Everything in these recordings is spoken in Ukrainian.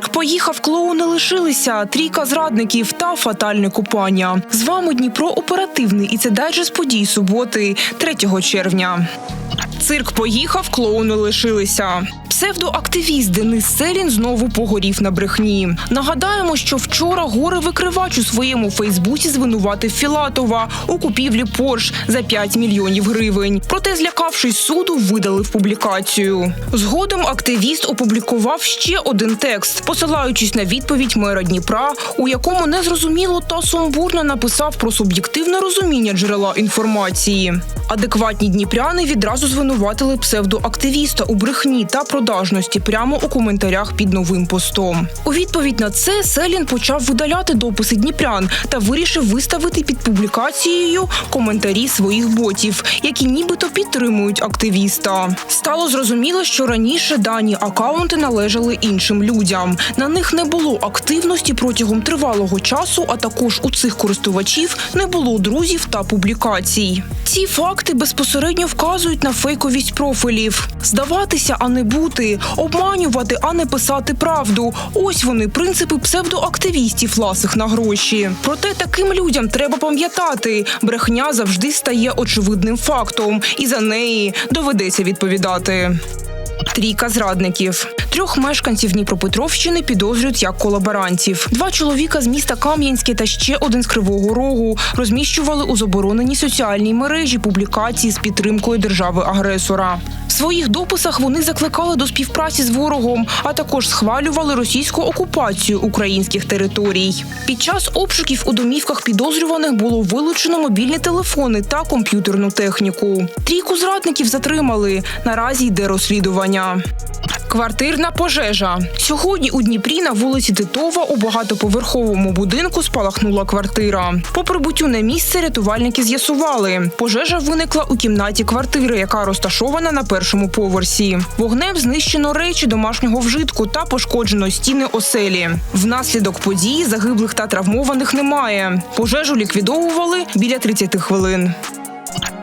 Цирк поїхав, клоуни лишилися, трійка зрадників та фатальне купання. З вами Дніпро оперативний і це дайджест подій суботи, 3 червня. Цирк поїхав, клоуни лишилися. Псевдоактивіст Денис Селін знову погорів на брехні. Нагадаємо, що вчора горе викривач у своєму Фейсбуці звинуватив Філатова у купівлі Порш за 5 мільйонів гривень. Проте, злякавшись суду, видалив публікацію. Згодом активіст опублікував ще один текст, посилаючись на відповідь мера Дніпра, у якому незрозуміло та сумбурно написав про суб'єктивне розуміння джерела інформації. Адекватні дніпряни відразу звинуватили псевдоактивіста у брехні та продажності прямо у коментарях під новим постом. У відповідь на це Селін почав видаляти дописи дніпрян та вирішив виставити під публікацією коментарі своїх ботів, які нібито підтримують активіста. Стало зрозуміло, що раніше дані акаунти належали іншим людям. На них не було активності протягом тривалого часу, а також у цих користувачів не було друзів та публікацій. Ці факти безпосередньо вказують на фейковість профілів. Здаватися, а не бути, обманювати, а не писати правду. Ось вони принципи псевдоактивістів ласих на гроші. Проте таким людям треба пам'ятати, брехня завжди стає очевидним фактом, і за неї доведеться відповідати. Трійка зрадників. Трьох мешканців Дніпропетровщини підозрюють як колаборантів. Два чоловіка з міста Кам'янське та ще один з Кривого Рогу розміщували у забороненій соціальній мережі публікації з підтримкою держави-агресора. Своїх дописах вони закликали до співпраці з ворогом, а також схвалювали російську окупацію українських територій. Під час обшуків у домівках підозрюваних було вилучено мобільні телефони та комп'ютерну техніку. Трійку зрадників затримали. Наразі йде розслідування. Квартирна пожежа сьогодні у Дніпрі на вулиці Титова у багатоповерховому будинку спалахнула квартира. По прибуттю на місце рятувальники з'ясували, пожежа виникла у кімнаті квартири, яка розташована на першому поверсі. Вогнем знищено речі домашнього вжитку та пошкоджено стіни оселі. Внаслідок події загиблих та травмованих немає. Пожежу ліквідовували біля 30 хвилин.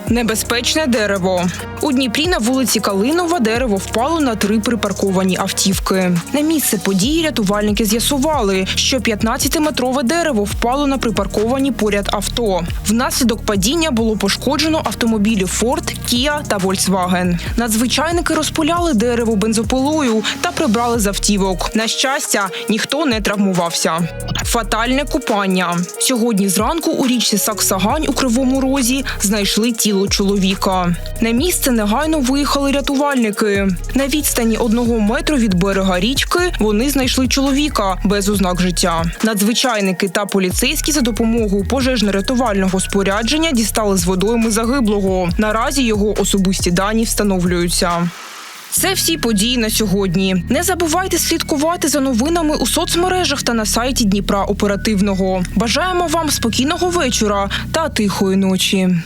Небезпечне дерево. У Дніпрі на вулиці Калинова дерево впало на три припарковані автівки. На місце події рятувальники з'ясували, що 15-метрове дерево впало на припарковані поряд авто. Внаслідок падіння було пошкоджено автомобілі Ford, Kia та Volkswagen. Надзвичайники розпиляли дерево бензопилою та прибрали з автівок. На щастя, ніхто не травмувався. Фатальне купання. Сьогодні зранку у річці Саксагань у Кривому Розі знайшли тіло чоловіка. На місце негайно виїхали рятувальники. На відстані одного метру від берега річки вони знайшли чоловіка без ознак життя. Надзвичайники та поліцейські за допомогою пожежно-рятувального спорядження дістали з водойми загиблого. Наразі його особисті дані встановлюються. Це всі події на сьогодні. Не забувайте слідкувати за новинами у соцмережах та на сайті Дніпра Оперативного. Бажаємо вам спокійного вечора та тихої ночі.